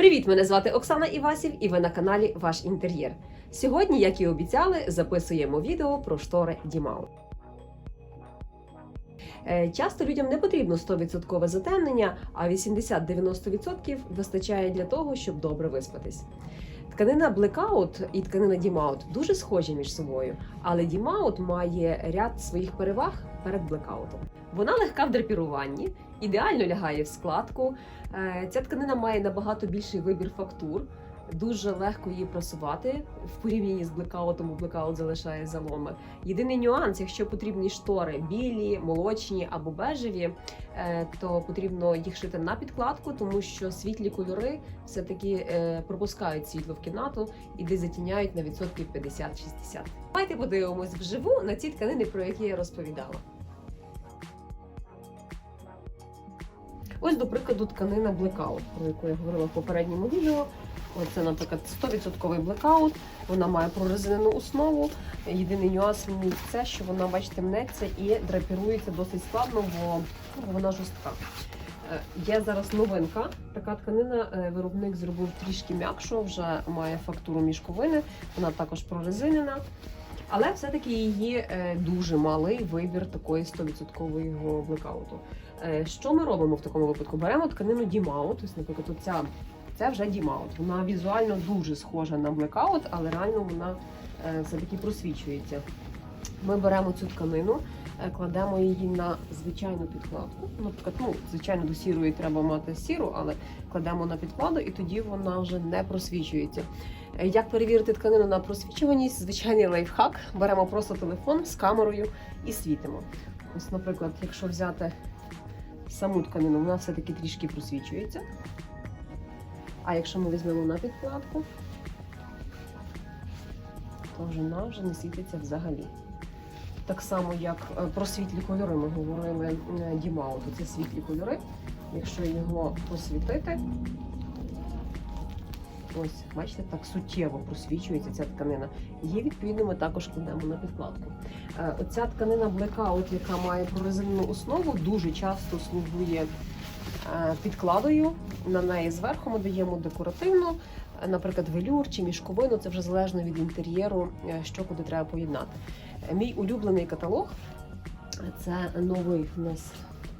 Привіт! Мене звати Оксана Івасів, і ви на каналі Ваш Інтер'єр. Сьогодні, як і обіцяли, записуємо відео про штори Дімау. Е, Часто людям не потрібно 100% затемнення, а 80-90% вистачає для того, щоб добре виспатись. Тканина Blackout і тканина Дімаут дуже схожі між собою, але Дімаут має ряд своїх переваг перед блекаутом. Вона легка в драпіруванні, ідеально лягає в складку. Е, Ця тканина має набагато більший вибір фактур. Дуже легко її просувати в порівнянні з блекаутом, блекаут залишає заломи. Єдиний нюанс, якщо потрібні штори білі, молочні або бежеві, е, то потрібно їх шити на підкладку, тому що світлі кольори все-таки е, пропускають світло в кімнату і десь затіняють на відсотків 50-60. Давайте подивимось вживу на ці тканини, про які я розповідала. Ось, до прикладу, тканина Blackout, про яку я говорила в попередньому відео. Оце, наприклад, 100% блекаут. Вона має прорезинену основу. Єдиний нюанс це, що вона, бачите, мнеться і драпірується досить складно, бо ну, вона жорстка. Е, Є зараз новинка. Така тканина е, виробник зробив трішки м'якшу, вже має фактуру мішковини. Вона також прорезинена. Але все-таки її е, дуже малий вибір такої 100% блекауту. Е, Що ми робимо в такому випадку? Беремо тканину Дімаут, тобто, наприклад, оця, це вже Дімаут. Вона візуально дуже схожа на блекаут, але реально вона е, все-таки просвічується. Ми беремо цю тканину, кладемо її на звичайну підкладку. Наприклад, ну, звичайно, до сірої треба мати сіру, але кладемо на підкладу, і тоді вона вже не просвічується. Е, Як перевірити тканину на просвічуваність? Звичайний лайфхак. Беремо просто телефон з камерою і світимо. Ось, наприклад, якщо взяти саму тканину, вона все-таки трішки просвічується. А якщо ми візьмемо на підкладку, то вже вона вже не світиться взагалі. Так само, як е, про світлі кольори ми говорили е, Дімауту, це світлі кольори. Якщо його посвітити, ось, бачите, так суттєво просвічується ця тканина. Її, відповідно, ми також кладемо на підкладку. Е, Оця тканина Blackout, яка має прорезинну основу, дуже часто слугує підкладою. На неї зверху ми даємо декоративну, е, наприклад, велюр чи мішковину. Це вже залежно від інтер'єру, е, що куди треба поєднати. Е, Мій улюблений каталог це новий в нас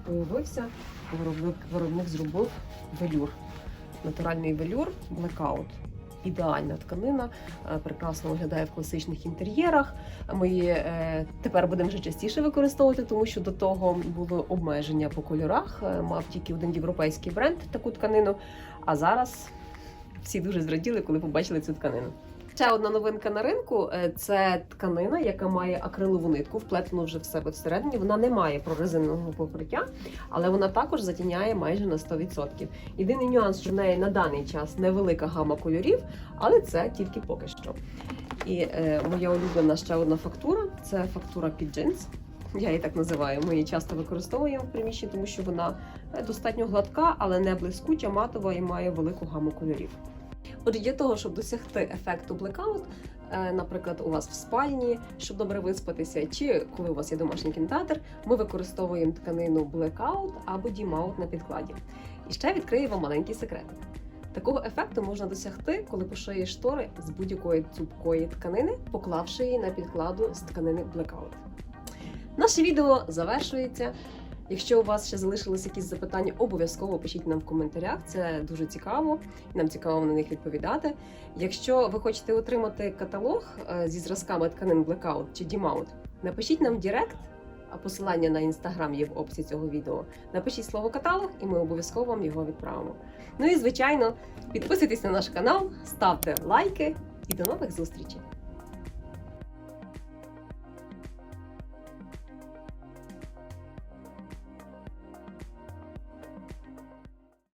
появився. Виробник, виробник зробив велюр. Натуральний велюр Blackout. Ідеальна тканина, е, прекрасно виглядає в класичних інтер'єрах. Ми її е, тепер будемо вже частіше використовувати, тому що до того було обмеження по кольорах. Е, Мав тільки один європейський бренд таку тканину. А зараз всі дуже зраділи, коли побачили цю тканину. Ще одна новинка на ринку е, це тканина, яка має акрилову нитку, вплетену вже в себе всередині. Вона не має прорезиненого покриття, але вона також затіняє майже на 100%. Єдиний нюанс, що в неї на даний час невелика гама кольорів, але це тільки поки що. І е, моя улюблена ще одна фактура це фактура під джинс. Я її так називаю. Ми її часто використовуємо в приміщенні, тому що вона е, достатньо гладка, але не блискуча, матова і має велику гаму кольорів. Отже, для того, щоб досягти ефекту блекаут, е, наприклад, у вас в спальні, щоб добре виспатися, чи коли у вас є домашній кінотеатр, ми використовуємо тканину Blackout або Дімаут на підкладі. І ще відкрию вам маленький секрет. Такого ефекту можна досягти, коли пошиєш штори з будь-якої цупкої тканини, поклавши її на підкладу з тканини Blackout. Наше відео завершується. Якщо у вас ще залишились якісь запитання, обов'язково пишіть нам в коментарях. Це дуже цікаво, і нам цікаво на них відповідати. Якщо ви хочете отримати каталог е, зі зразками тканин Blackout чи Дімаут, напишіть нам в Директ, а посилання на інстаграм є в описі цього відео. Напишіть слово каталог, і ми обов'язково вам його відправимо. Ну і звичайно, підписуйтесь на наш канал, ставте лайки і до нових зустрічей!